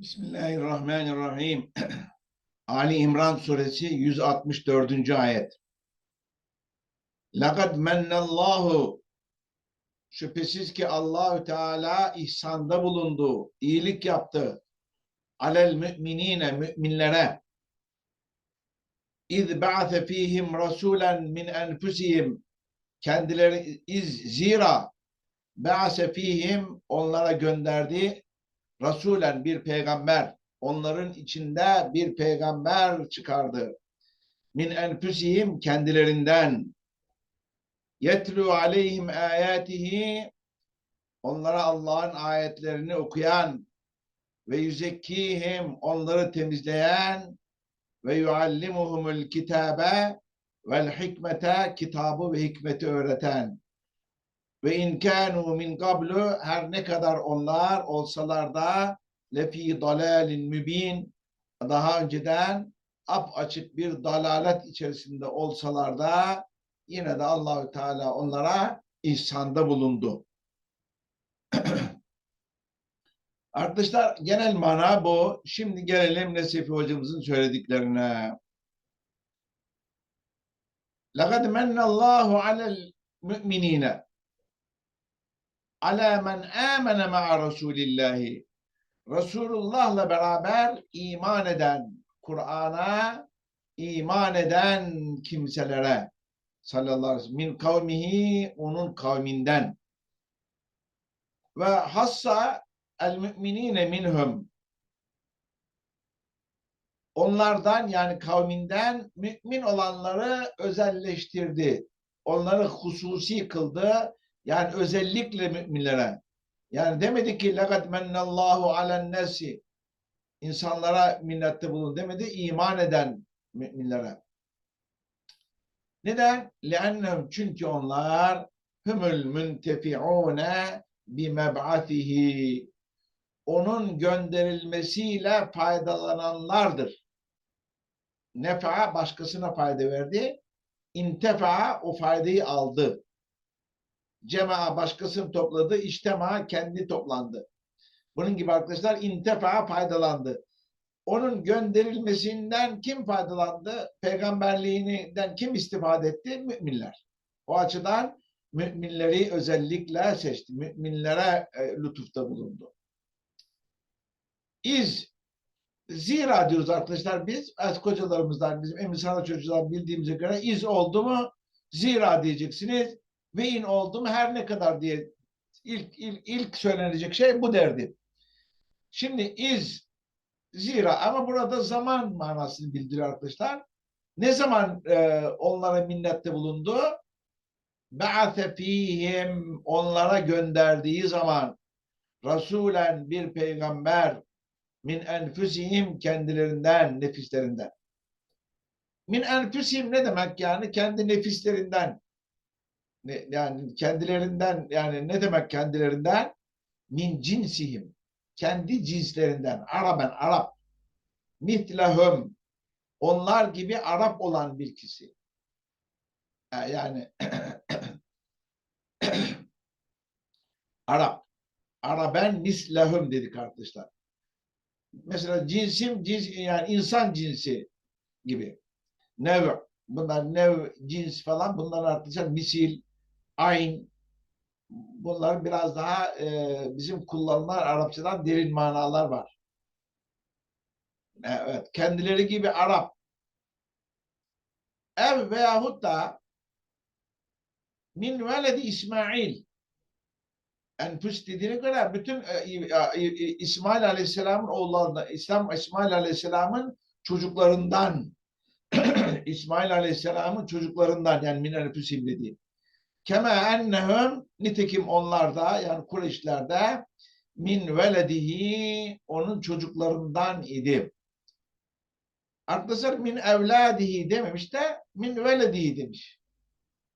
Bismillahirrahmanirrahim. Ali İmran suresi 164. ayet. Laqad mennallahu Şüphesiz ki Allahü Teala ihsanda bulundu, iyilik yaptı. Alel müminine, müminlere. İz ba'ase fihim rasulen min enfusihim. Kendileri iz zira ba'ase fihim onlara gönderdi Rasulen bir peygamber, onların içinde bir peygamber çıkardı. Min enfusihim kendilerinden. Yetlu aleyhim ayatihi onlara Allah'ın ayetlerini okuyan ve yüzekkihim onları temizleyen ve yuallimuhumul kitabe vel hikmete kitabı ve hikmeti öğreten ve in kanu min qablu her ne kadar onlar olsalar da lefi dalalin mübin daha önceden ap açık bir dalalet içerisinde olsalar da yine de Allahü Teala onlara ihsanda bulundu. Arkadaşlar genel mana bu. Şimdi gelelim Nesefi hocamızın söylediklerine. لَقَدْ مَنَّ اللّٰهُ عَلَى الْمُؤْمِنِينَ ala men amene ma'a Resulillahi. Resulullah'la beraber iman eden, Kur'an'a iman eden kimselere sallallahu aleyhi min kavmihi onun kavminden ve hassa el müminine minhum onlardan yani kavminden mümin olanları özelleştirdi. Onları hususi kıldı yani özellikle müminlere. Yani demedi ki lekat mennallahu alen nesi insanlara minnette bulun demedi. iman eden müminlere. Neden? Lennem çünkü onlar humul müntefiune bi meb'atihi onun gönderilmesiyle faydalananlardır. Nefa başkasına fayda verdi. İntefa o faydayı aldı. Cema başkasını topladı, içtema kendi toplandı. Bunun gibi arkadaşlar intefa faydalandı. Onun gönderilmesinden kim faydalandı? Peygamberliğinden kim istifade etti? Müminler. O açıdan müminleri özellikle seçti. Müminlere e, lütufta bulundu. İz Zira diyoruz arkadaşlar biz az kocalarımızdan bizim emisana çocuklar bildiğimize göre iz oldu mu zira diyeceksiniz ve in oldum her ne kadar diye ilk, ilk, ilk söylenecek şey bu derdi. Şimdi iz zira ama burada zaman manasını bildiriyor arkadaşlar. Ne zaman e, onlara minnette bulundu? Ba'ate fihim onlara gönderdiği zaman Rasulen bir peygamber min enfusihim kendilerinden, nefislerinden. Min enfusihim ne demek yani? Kendi nefislerinden ne, yani kendilerinden yani ne demek kendilerinden? Min cinsihim. Kendi cinslerinden. Araben, Arap. Mitlahum. Onlar gibi Arap olan bir kişi. Yani Arap. Araben mislahum dedik arkadaşlar. Mesela cinsim, cins, yani insan cinsi gibi. Nev, bunlar nev, cins falan bunlar arkadaşlar misil, ayn bunlar biraz daha e, bizim kullanılan Arapçadan derin manalar var. Evet, kendileri gibi Arap. Ev veyahut da min veledi İsmail Enfus dediğine göre bütün e, e, e, İsmail Aleyhisselam'ın oğullarından, İslam İsmail Aleyhisselam'ın çocuklarından İsmail Aleyhisselam'ın çocuklarından yani min enfusim dediği. Kema ennehum nitekim onlarda yani Kureyşlerde min veledihi onun çocuklarından idi. Arkadaşlar min evladihi dememiş de min veledihi demiş.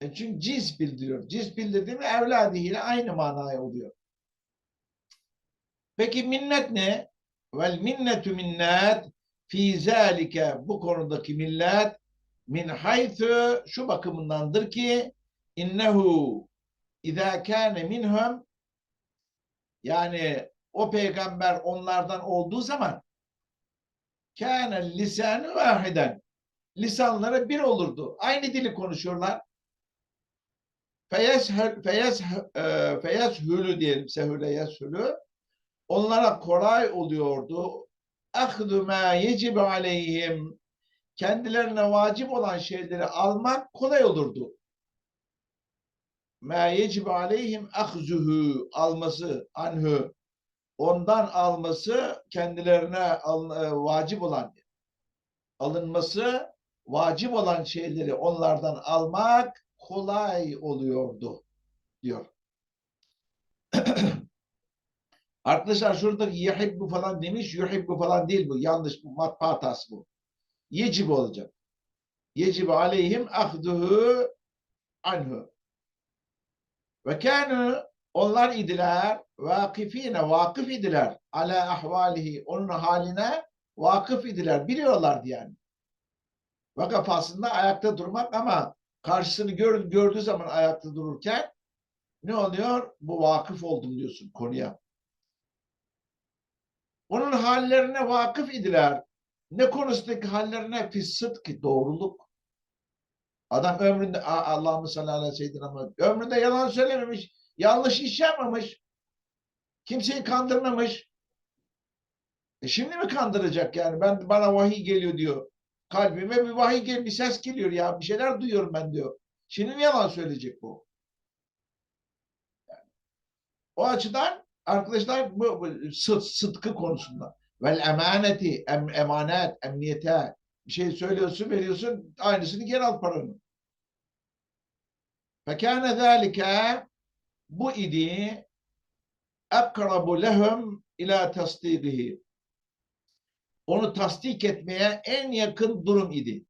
E çünkü cins bildiriyor. Cins bildirdiği mi evladihi ile aynı manaya oluyor. Peki minnet ne? Vel minnetu minnet fi zalike bu konudaki millet min haythu şu bakımındandır ki innehu izâ kâne minhum yani o peygamber onlardan olduğu zaman kâne lisanı vahiden lisanları bir olurdu. Aynı dili konuşuyorlar. Feyeshül feyes e, feyeshülü diyelim sehüle yeshülü onlara kolay oluyordu. Ahdu ma yecib aleyhim kendilerine vacip olan şeyleri almak kolay olurdu. Ma yecib aleyhim ahzuhu alması anhu ondan alması kendilerine e, vacip olan alınması vacip olan şeyleri onlardan almak kolay oluyordu diyor. Arkadaşlar şuradaki yuhibbu falan demiş, yuhibbu falan değil bu. Yanlış bu. Matbaa hatası bu. Yecib olacak. Yecib aleyhim ahduhu anhu. Ve kânü onlar idiler vakifine vakıf idiler ala ahvalihi onun haline vakıf idiler biliyorlardı yani. Vakıf aslında ayakta durmak ama karşısını gör, gördüğü zaman ayakta dururken ne oluyor? Bu vakıf oldum diyorsun konuya. Onun hallerine vakıf idiler. Ne konusundaki hallerine fissıt ki doğruluk. Adam ömründe Allah'ım sallallahu aleyhi ve sellem ömründe yalan söylememiş, yanlış iş yapmamış, kimseyi kandırmamış. E şimdi mi kandıracak yani? Ben bana vahiy geliyor diyor. Kalbime bir vahiy geliyor, bir ses geliyor ya. Bir şeyler duyuyorum ben diyor. Şimdi mi yalan söyleyecek bu? Yani, o açıdan arkadaşlar bu, bu sıd, sıdkı konusunda vel emaneti, em, emanet, emniyete bir şey söylüyorsun, veriyorsun, aynısını geri al paranı. Fekâne zâlike bu idi akrabu lehum ila tasdiqihi. Onu tasdik etmeye en yakın durum idi.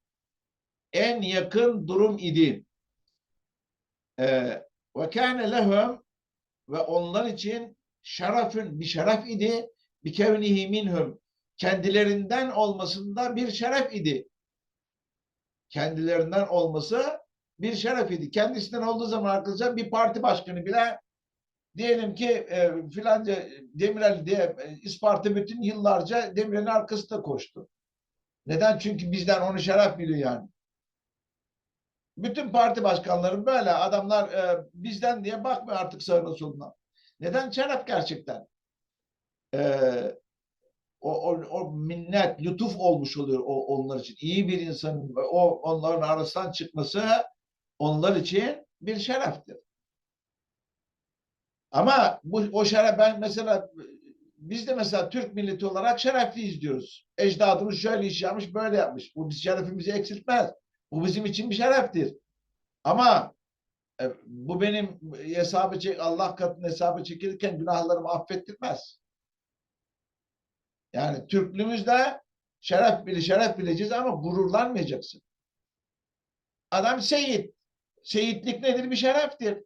En yakın durum idi. Ve kâne lehum ve onlar için şerefün bir şeref idi. Bi kevnihi minhum kendilerinden olmasında bir şeref idi. Kendilerinden olması bir şeref idi. Kendisinden olduğu zaman arkadaşlar bir parti başkanı bile diyelim ki e, filanca Demirel diye e, İsparta bütün yıllarca Demirel'in arkasında koştu. Neden? Çünkü bizden onu şeref biliyor yani. Bütün parti başkanları böyle adamlar e, bizden diye bakmıyor artık sağına soluna. Neden? Şeref gerçekten. E, o, o, o minnet, lütuf olmuş oluyor o, onlar için. İyi bir insanın o onların arasından çıkması onlar için bir şereftir. Ama bu o şeref ben mesela biz de mesela Türk milleti olarak şerefliyiz diyoruz. Ecdadımız şöyle iş yapmış, böyle yapmış. Bu biz şerefimizi eksiltmez. Bu bizim için bir şereftir. Ama e, bu benim hesabı çek Allah katında hesabı çekilirken günahlarımı affettirmez. Yani Türklüğümüzde şeref bile şeref bileceğiz ama gururlanmayacaksın. Adam seyit. Seyitlik nedir? Bir şereftir.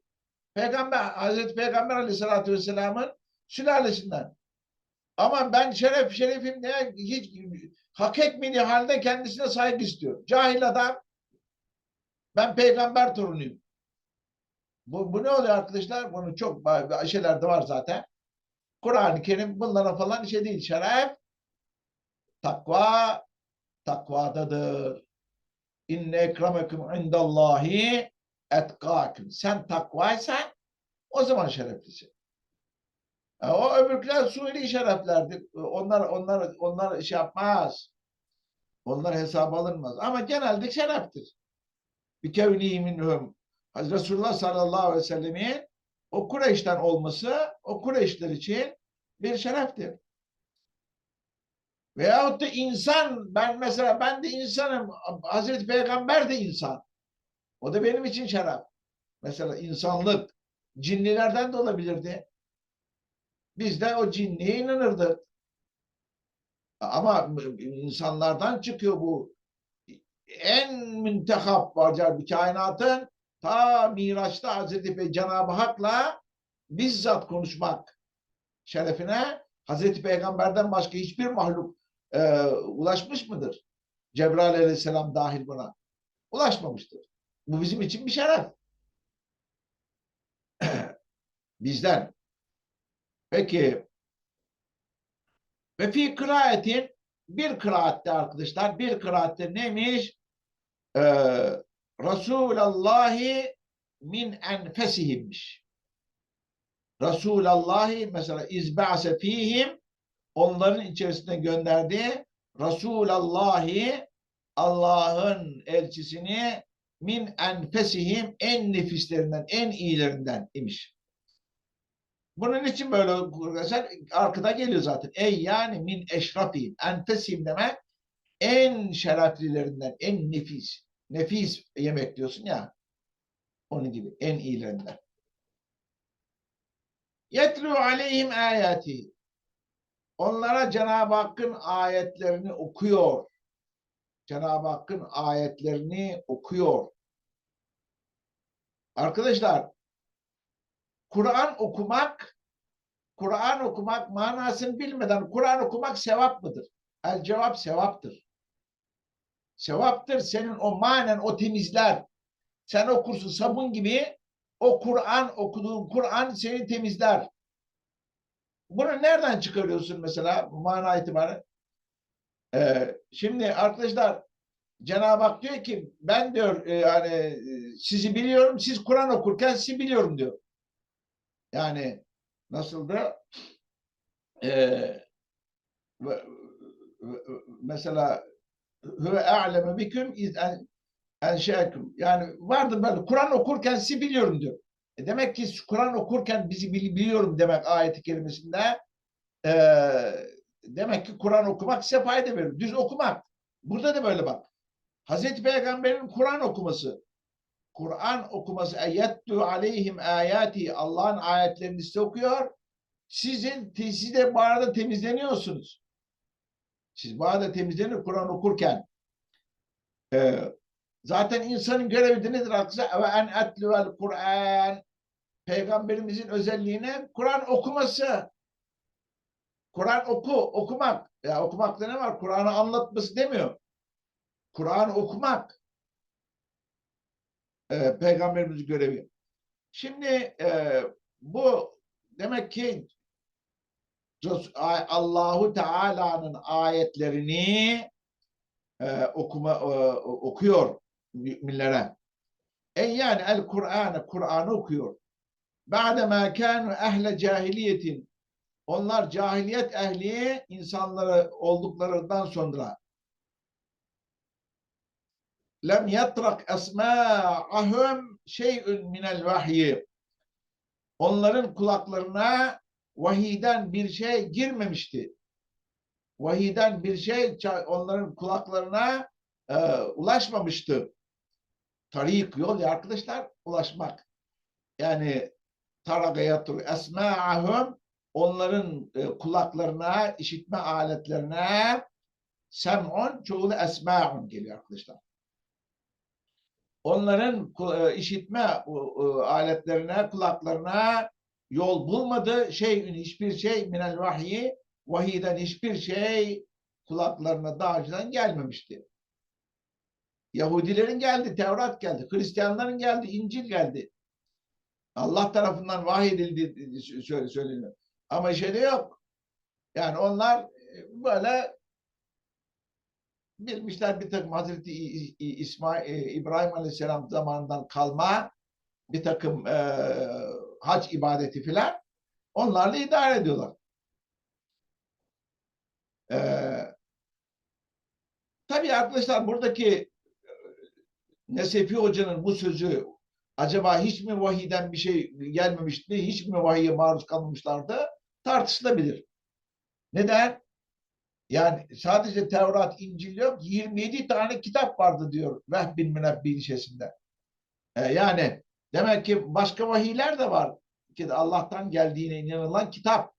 Peygamber, Hazreti Peygamber Aleyhisselatü Vesselam'ın sülalesinden. Ama ben şeref, şerefim ne hiç hak etmediği halde kendisine saygı istiyor. Cahil adam ben peygamber torunuyum. Bu, bu ne oluyor arkadaşlar? Bunu çok şeyler de var zaten. Kur'an-ı Kerim bunlara falan şey değil. Şeref takva takvadadır. İnne ekremekum indallahi etkâküm. Sen takvaysan o zaman şereflisin. Yani o öbürküler suni şereflerdir. Onlar onlar onlar şey yapmaz. Onlar hesap alınmaz. Ama genelde şereftir. Bir kevnihi minhum. Hazreti Resulullah sallallahu aleyhi ve sellemin o Kureyş'ten olması o Kureyşler için bir şereftir. Veyahut da insan, ben mesela ben de insanım, Hazreti Peygamber de insan. O da benim için şeref. Mesela insanlık, cinlilerden de olabilirdi. Biz de o cinliğe inanırdık. Ama insanlardan çıkıyor bu. En müntehap var bir kainatın ta Miraç'ta Hazreti Cenab-ı Hak'la bizzat konuşmak şerefine Hazreti Peygamber'den başka hiçbir mahluk e, ulaşmış mıdır? Cebrail aleyhisselam dahil buna. Ulaşmamıştır. Bu bizim için bir şeref. Bizden. Peki Ve fi kıraatin bir kıraatte arkadaşlar bir kıraatte neymiş? Ee, Resulallahi min enfesihimmiş. Resulallahi mesela izba'se fihim onların içerisinde gönderdiği Resulallahi Allah'ın elçisini min enfesihim en nefislerinden, en iyilerinden imiş. Bunun için böyle arkadaşlar arkada geliyor zaten. Ey yani min eşrafihim. Enfesihim demek en şereflilerinden, en nefis. Nefis yemek diyorsun ya. Onun gibi en iyilerinden. Yetlu aleyhim ayati. Onlara Cenab-ı Hakk'ın ayetlerini okuyor. Cenab-ı Hakk'ın ayetlerini okuyor. Arkadaşlar, Kur'an okumak, Kur'an okumak manasını bilmeden Kur'an okumak sevap mıdır? El cevap sevaptır. Sevaptır senin o manen o temizler. Sen okursun sabun gibi o Kur'an okuduğun Kur'an seni temizler. Bunu nereden çıkarıyorsun mesela mana itibariyle? Ee, şimdi arkadaşlar Cenab-ı Hak diyor ki ben diyor e, yani e, sizi biliyorum siz Kur'an okurken sizi biliyorum diyor. Yani nasıldı? Ee, mesela huve a'leme biküm iz en, enşekum. Yani vardı böyle Kur'an okurken sizi biliyorum diyor. E demek ki Kur'an okurken bizi bili- biliyorum demek ayeti kerimesinde. E, demek ki Kur'an okumak size fayda verir. Düz okumak. Burada da böyle bak. Hazreti Peygamber'in Kur'an okuması. Kur'an okuması eyyettu aleyhim ayati Allah'ın ayetlerini size okuyor. Sizin siz de bu arada temizleniyorsunuz. Siz bu arada temizlenir Kur'an okurken. Ee, zaten insanın görevi de nedir en etluvel Kur'an. Peygamberimizin özelliğine Kur'an okuması. Kur'an oku, okumak. Ya okumakta ne var? Kur'an'ı anlatması demiyor. Kur'an okumak. Ee, Peygamberimizin görevi. Şimdi e, bu demek ki Allahu Teala'nın ayetlerini e, okuma e, okuyor müminlere. E yani el Kur'an'ı Kur'an'ı okuyor. Ba'de ma kanu ehle cahiliyetin onlar cahiliyet ehli insanları olduklarından sonra lem yatrak esma'ahum şey'ün minel vahyi onların kulaklarına vahiden bir şey girmemişti. Vahiden bir şey onların kulaklarına e, ulaşmamıştı. Tarik yol ya arkadaşlar ulaşmak. Yani taragayatur esma'ahum onların e, kulaklarına, işitme aletlerine sem'un çoğulu esma'un geliyor arkadaşlar. Onların e, işitme e, aletlerine, kulaklarına yol bulmadı. Şeyün hiçbir şey minel vahyi vahiyden hiçbir şey kulaklarına daha önceden gelmemişti. Yahudilerin geldi, Tevrat geldi, Hristiyanların geldi, İncil geldi. Allah tarafından vahyedildi söyle söyleniyor. Ama şeyde yok. Yani onlar e, böyle bilmişler bir takım Hazreti İsmail, e, İbrahim Aleyhisselam zamanından kalma bir takım e, hac ibadeti filan onlarla idare ediyorlar. E, tabii arkadaşlar buradaki e, Nesefi Hoca'nın bu sözü acaba hiç mi vahiyden bir şey gelmemişti, hiç mi vahiye maruz kalmamışlardı tartışılabilir. Neden? Yani sadece Tevrat, İncil yok, 27 tane kitap vardı diyor Vehb bin Münebbi ilçesinde. E, yani demek ki başka vahiyler de var ki Allah'tan geldiğine inanılan kitap.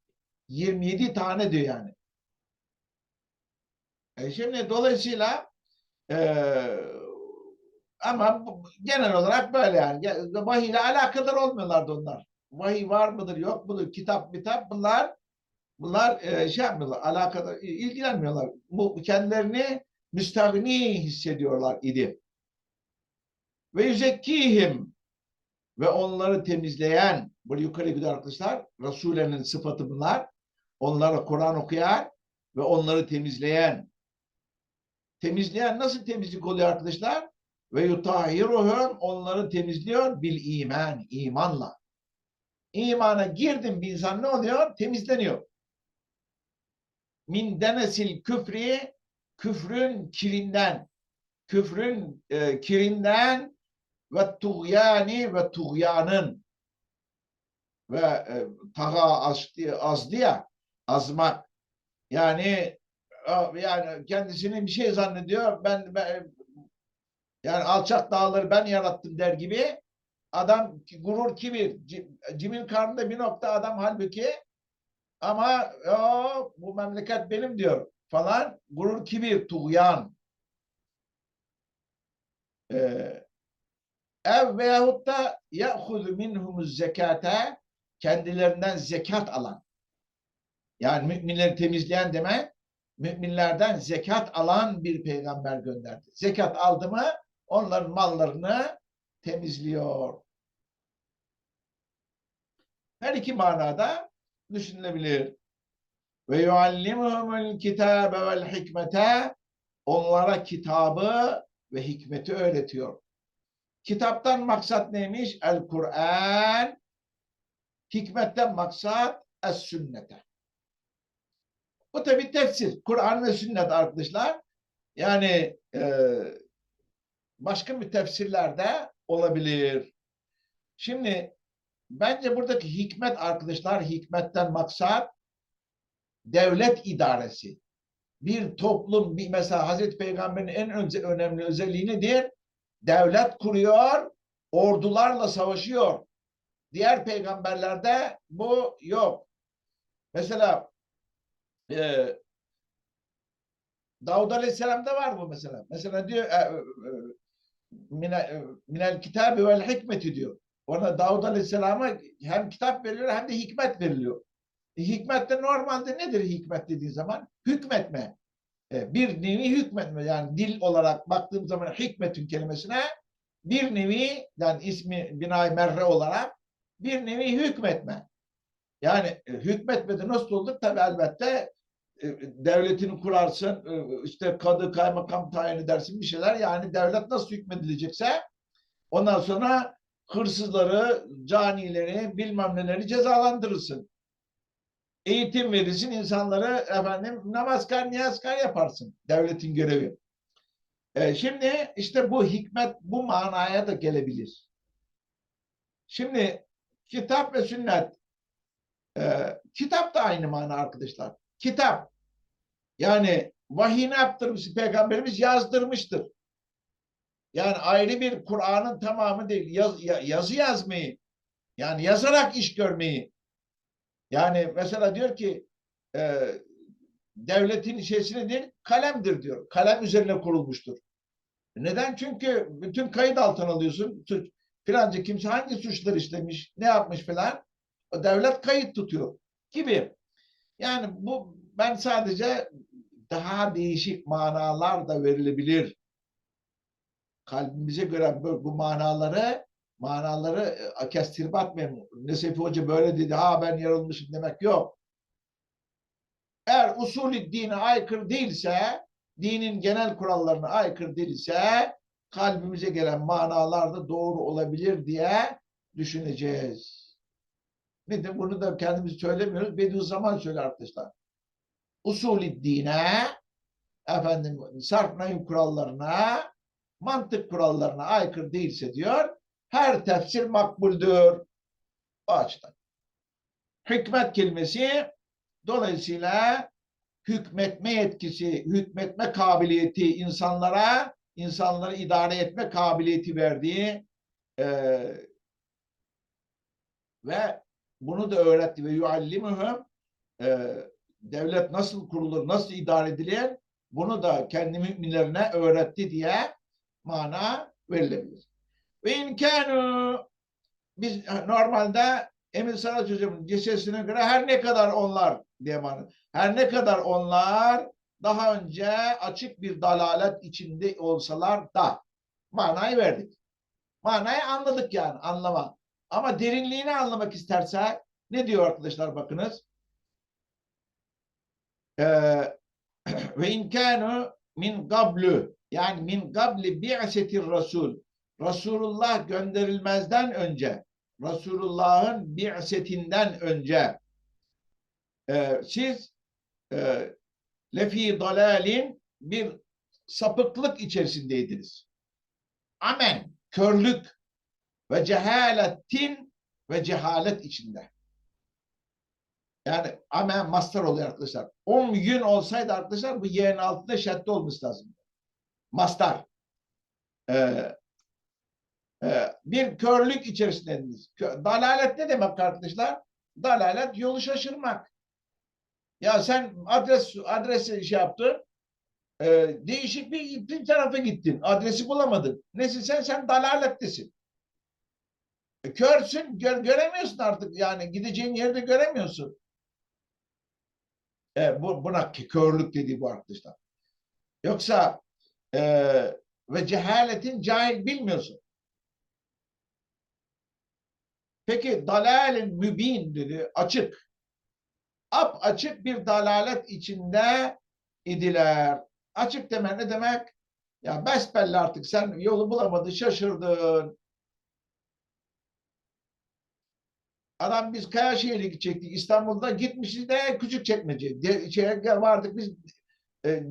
27 tane diyor yani. E, şimdi dolayısıyla e, ama genel olarak böyle yani. Vahiyle alakadar olmuyorlardı onlar. Vahiy var mıdır yok mudur kitap kitap bunlar bunlar e, şey yapmıyorlar alakadar ilgilenmiyorlar. Bu kendilerini müstahni hissediyorlar idi. Ve yüzekkihim ve onları temizleyen böyle yukarı gidiyor arkadaşlar Resulenin sıfatı bunlar. Onlara Kur'an okuyan ve onları temizleyen. Temizleyen nasıl temizlik oluyor arkadaşlar? Ve yutahiruhum onları temizliyor bil iman, imanla. İmana girdim bir insan ne oluyor? Temizleniyor. Min denesil küfri küfrün kirinden küfrün e, kirinden ve tuğyani ve tuğyanın ve e, taga azdı, azdı ya azmak yani yani kendisini bir şey zannediyor ben, ben yani alçak dağları ben yarattım der gibi adam gurur kibir cimin karnında bir nokta adam halbuki ama o, bu memleket benim diyor falan. Gurur kibir tuğyan. Ee, ev veyahut da ye'huzu minhumuz zekate kendilerinden zekat alan. Yani müminleri temizleyen demek müminlerden zekat alan bir peygamber gönderdi. Zekat aldı mı onların mallarını temizliyor. Her iki manada düşünülebilir. Ve yuallimuhumul kitabe vel hikmete onlara kitabı ve hikmeti öğretiyor. Kitaptan maksat neymiş? El Kur'an. Hikmetten maksat es sünnete. Bu tabi tefsir. Kur'an ve sünnet arkadaşlar. Yani e, başka bir tefsirler de olabilir. Şimdi bence buradaki hikmet arkadaşlar hikmetten maksat devlet idaresi. Bir toplum bir mesela Hazreti Peygamber'in en önce, önemli özelliği nedir? Devlet kuruyor, ordularla savaşıyor. Diğer peygamberlerde bu yok. Mesela e, Davud Aleyhisselam'da var bu mesela. Mesela diyor e, e, e minel kitabı vel hikmeti diyor. Ona Davud Aleyhisselam'a hem kitap veriliyor hem de hikmet veriliyor. E, hikmet de normalde nedir hikmet dediği zaman? Hükmetme. E, bir nevi hükmetme. Yani dil olarak baktığım zaman hikmetün kelimesine bir nevi yani ismi binay merre olarak bir nevi hükmetme. Yani e, hükmetmede nasıl olduk? Tabi elbette e, devletini kurarsın, e, işte kadı, kaymakam tayin edersin bir şeyler. Yani devlet nasıl hükmedilecekse ondan sonra hırsızları, canileri, bilmem neleri cezalandırırsın. Eğitim verirsin, insanları efendim namaz kar, niyaz kar yaparsın. Devletin görevi. E, şimdi işte bu hikmet bu manaya da gelebilir. Şimdi kitap ve sünnet e, kitap da aynı mana arkadaşlar. Kitap. Yani vahiy ne yaptırmış? Peygamberimiz yazdırmıştır. Yani ayrı bir Kur'an'ın tamamı değil. Yaz, yazı yazmayı, yani yazarak iş görmeyi. Yani mesela diyor ki e, devletin şeysi değil, kalemdir diyor. Kalem üzerine kurulmuştur. Neden? Çünkü bütün kayıt altına alıyorsun. Suç, filanca kimse hangi suçlar işlemiş, ne yapmış filan. O devlet kayıt tutuyor gibi. Yani bu ben sadece daha değişik manalar da verilebilir. Kalbimize göre bu, manaları manaları e, kestirip atmayın. Nesefi Hoca böyle dedi, ha ben yarılmışım demek yok. Eğer usulü dine aykırı değilse, dinin genel kurallarına aykırı değilse, kalbimize gelen manalar da doğru olabilir diye düşüneceğiz. Nedir? Bunu da kendimiz söylemiyoruz. Bediüzzaman söyle arkadaşlar usulü dine, efendim sarf nayim kurallarına, mantık kurallarına aykırı değilse diyor, her tefsir makbuldür. O açıdan. Hikmet kelimesi dolayısıyla hükmetme yetkisi, hükmetme kabiliyeti insanlara, insanları idare etme kabiliyeti verdiği e, ve bunu da öğretti ve yuallimuhum e, devlet nasıl kurulur, nasıl idare edilir bunu da kendi müminlerine öğretti diye mana verilebilir. Ve imkanı biz normalde Emin Sanat Hocam'ın cesesine göre her ne kadar onlar diye mana. Her ne kadar onlar daha önce açık bir dalalet içinde olsalar da manayı verdik. Manayı anladık yani anlama. Ama derinliğini anlamak isterse ne diyor arkadaşlar bakınız? ve in kanu min qablu yani min qabli bi'setir rasul Resulullah gönderilmezden önce Resulullah'ın bi'setinden önce e, siz e, lefi bir sapıklık içerisindeydiniz. Amen, körlük ve cehaletin ve cehalet içinde. Yani amen master oluyor arkadaşlar. 10 gün olsaydı arkadaşlar bu yerin altında şedde olması lazım. Mastar. Ee, e, bir körlük içerisindeydiniz. Kö- Dalalet ne demek arkadaşlar? Dalalet yolu şaşırmak. Ya sen adres adresi şey yaptın. e, değişik bir, bir tarafa gittin. Adresi bulamadın. Nesin sen? Sen dalalettesin. E, körsün, gör, göremiyorsun artık. Yani gideceğin yerde göremiyorsun. E, bu, buna körlük dediği bu arkadaşlar. Yoksa e, ve cehaletin cahil bilmiyorsun. Peki dalalin mübin dedi. Açık. Ap açık bir dalalet içinde idiler. Açık demek ne demek? Ya besbelli artık sen yolu bulamadın, şaşırdın. Adam biz Kayaşehir'e gidecektik. İstanbul'da gitmişiz de küçük çekmece. De, şeye vardık biz e,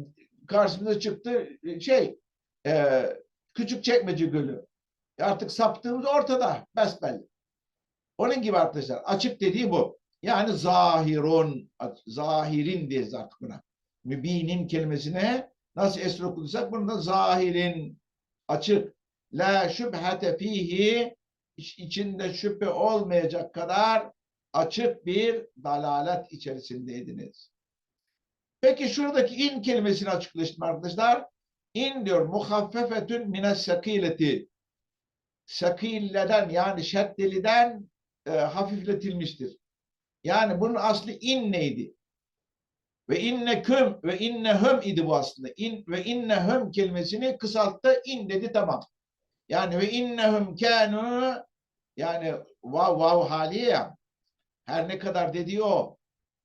karşımıza çıktı e, şey e, küçük çekmece gölü. E, Artık saptığımız ortada. Besbelli. Onun gibi arkadaşlar. Açık dediği bu. Yani zahirun, zahirin diyeceğiz artık buna. Mübinin kelimesine nasıl esir okuduysak bunu da zahirin, açık. La şübhete fihi içinde şüphe olmayacak kadar açık bir dalalet içerisindeydiniz. Peki şuradaki in kelimesini açıklaştım arkadaşlar. İn diyor muhaffefetün mines sakileti. Sakilleden yani şeddeliden e, hafifletilmiştir. Yani bunun aslı in neydi? Ve inneküm ve innehum idi bu aslında. İn ve innehum kelimesini kısalttı. in dedi tamam. Yani ve innehum kanu yani vav vav haliye ya. Her ne kadar dediği o.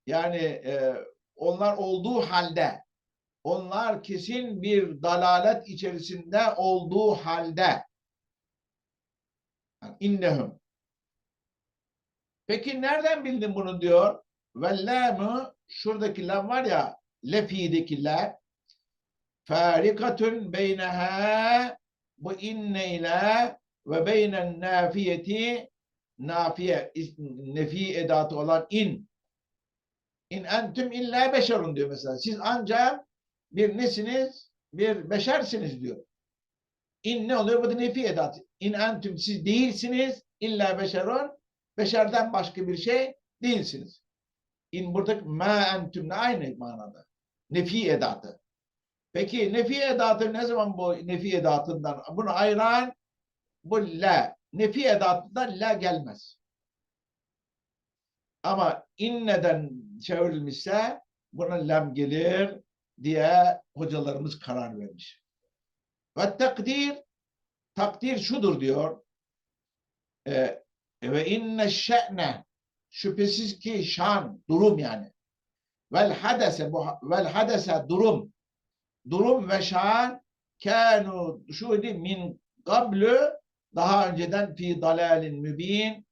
Yani e, onlar olduğu halde onlar kesin bir dalalet içerisinde olduğu halde yani innehum Peki nereden bildin bunu diyor? Ve lamı şuradaki lam var ya lefideki la farikatun beyneha bu inne ile ve beynen nafiyeti nafiye nefi edatı olan in in entüm illa beşerun diyor mesela. Siz ancak bir nesiniz? Bir beşersiniz diyor. İn ne oluyor? Bu da nefi edatı. İn entüm siz değilsiniz illa beşerun beşerden başka bir şey değilsiniz. İn buradaki ma entümle aynı manada. Nefi edatı. Peki nefi edatı ne zaman bu nefi edatından? Bunu ayıran bu la. Nefi edatından la gelmez. Ama inneden çevrilmişse buna lam gelir diye hocalarımız karar vermiş. Ve takdir takdir şudur diyor. Ee, ve inne şe'ne şüphesiz ki şan, durum yani. Vel hadese bu vel hadese durum. Durum ve şan kanu şudi min qablu daha önceden fi dalalin mübin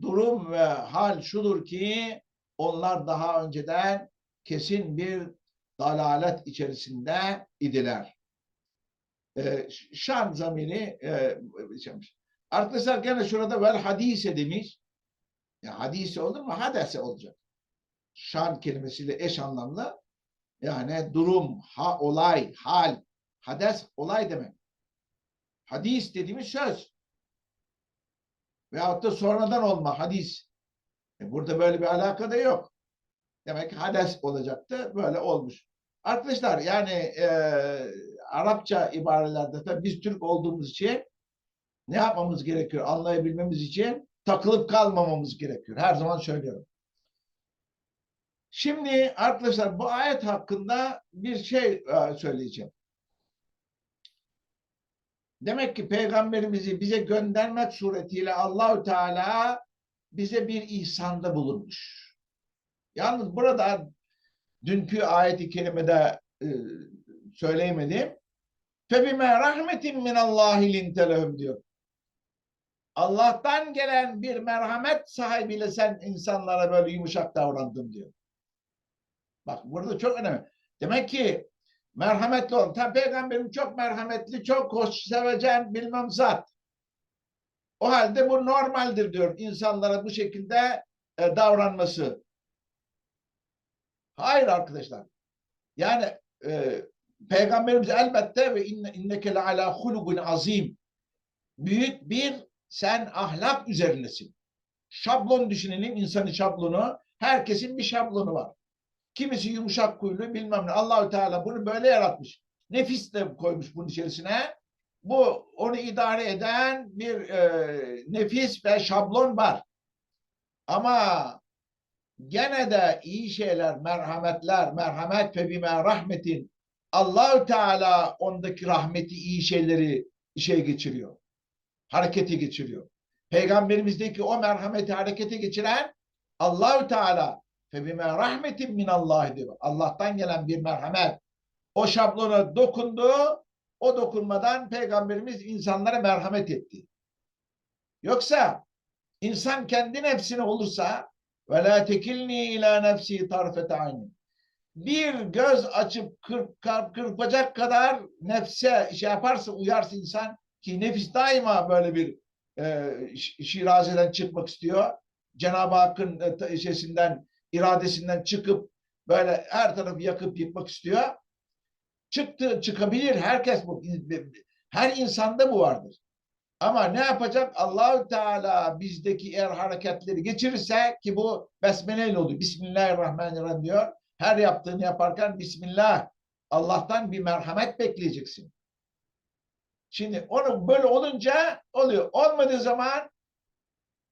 durum ve hal şudur ki onlar daha önceden kesin bir dalalet içerisinde idiler. Ee, şan zamiri e, şeymiş. Arkadaşlar gene şurada vel hadise demiş. Ya hadise olur mu? Hadese olacak. Şan kelimesiyle eş anlamlı. Yani durum, ha, olay, hal. Hades olay demek. Hadis dediğimiz söz. Veyahut da sonradan olma hadis. E burada böyle bir alaka da yok. Demek ki hades olacaktı. Böyle olmuş. Arkadaşlar yani e, Arapça ibarelerde tabii biz Türk olduğumuz için ne yapmamız gerekiyor anlayabilmemiz için takılıp kalmamamız gerekiyor. Her zaman söylüyorum. Şimdi arkadaşlar bu ayet hakkında bir şey e, söyleyeceğim. Demek ki peygamberimizi bize göndermek suretiyle Allahü Teala bize bir ihsanda bulunmuş. Yalnız burada dünkü ayeti kerimede e, söyleyemedim. Febime rahmetin minallahi lintelehum diyor. Allah'tan gelen bir merhamet sahibiyle sen insanlara böyle yumuşak davrandın diyor. Bak burada çok önemli. Demek ki merhametli ol. Tabi peygamberim çok merhametli, çok hoş, sevecen bilmem zat. O halde bu normaldir diyor insanlara bu şekilde e, davranması. Hayır arkadaşlar. Yani e, Peygamberimiz elbette ve inne, inneke ala hulugun azim. Büyük bir sen ahlak üzerindesin. Şablon düşünelim insanın şablonu. Herkesin bir şablonu var. Kimisi yumuşak kuyulu bilmem ne. Allahü Teala bunu böyle yaratmış. Nefis de koymuş bunun içerisine. Bu onu idare eden bir e, nefis ve şablon var. Ama gene de iyi şeyler, merhametler, merhamet ve bime rahmetin Allahü Teala ondaki rahmeti, iyi şeyleri işe geçiriyor. Harekete geçiriyor. Peygamberimizdeki o merhameti harekete geçiren Allahü Teala febime rahmetin min Allah diyor. Allah'tan gelen bir merhamet. O şablona dokundu. O dokunmadan peygamberimiz insanlara merhamet etti. Yoksa insan kendi nefsine olursa ve la tekilni ila nefsi tarfete ayni. Bir göz açıp kırp, kırp, kırpacak kadar nefse şey yaparsa uyarsa insan ki nefis daima böyle bir e, şirazeden çıkmak istiyor. Cenab-ı Hakk'ın e, şeysinden, iradesinden çıkıp böyle her tarafı yakıp yıkmak istiyor. Çıktı, çıkabilir. Herkes bu. Her insanda bu vardır. Ama ne yapacak? Allahü Teala bizdeki eğer hareketleri geçirirse ki bu besmele ile oluyor. Bismillahirrahmanirrahim diyor. Her yaptığını yaparken Bismillah. Allah'tan bir merhamet bekleyeceksin. Şimdi onu böyle olunca oluyor. Olmadığı zaman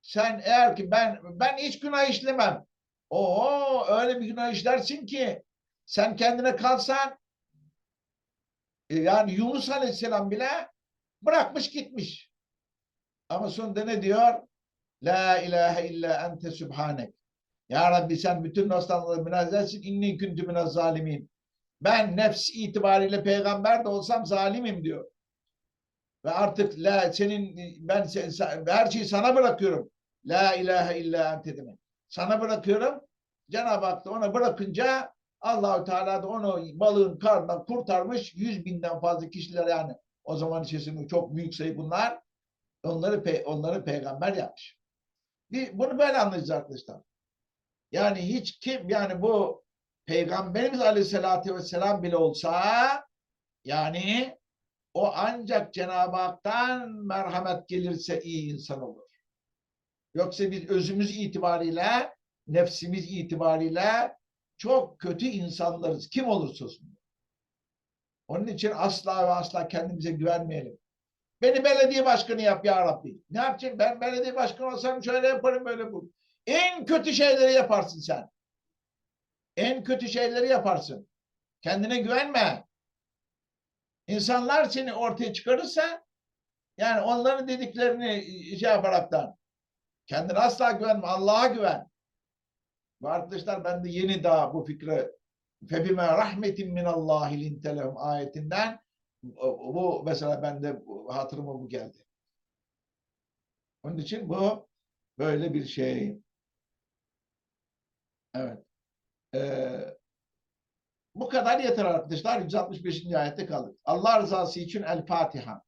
sen eğer ki ben ben hiç günah işlemem. Oo öyle bir günah işlersin ki sen kendine kalsan e, yani Yunus Aleyhisselam bile bırakmış gitmiş. Ama sonunda ne diyor? La ilahe illa ente subhanek. Ya Rabbi sen bütün noktaları münezzehsin. İnni küntü minez zalimin. Ben nefs itibariyle peygamber de olsam zalimim diyor. Ve artık la senin ben her şeyi sana bırakıyorum. La ilahe illa ente demek. Sana bırakıyorum. Cenab-ı Hak da ona bırakınca Allahü Teala da onu balığın karnından kurtarmış. Yüz binden fazla kişiler yani o zaman içerisinde çok büyük sayı bunlar. Onları pe onları peygamber yapmış. Bir, bunu böyle anlayacağız arkadaşlar. Yani hiç kim yani bu Peygamberimiz Aleyhisselatü Vesselam bile olsa yani o ancak Cenab-ı Hak'tan merhamet gelirse iyi insan olur. Yoksa biz özümüz itibariyle, nefsimiz itibariyle çok kötü insanlarız. Kim olursa olsun. Onun için asla ve asla kendimize güvenmeyelim. Beni belediye başkanı yap ya Rabbi. Ne yapacağım? Ben belediye başkanı olsam şöyle yaparım böyle bu. En kötü şeyleri yaparsın sen. En kötü şeyleri yaparsın. Kendine güvenme. İnsanlar seni ortaya çıkarırsa yani onların dediklerini şey yaparaktan kendine asla güvenme. Allah'a güven. Ve arkadaşlar ben de yeni daha bu fikre febime rahmetin minallahi lintelehum ayetinden bu mesela bende hatırıma bu geldi. Onun için bu böyle bir şey. Evet. Ee, bu kadar yeter arkadaşlar. 165. ayette kaldık. Allah rızası için El Fatiha.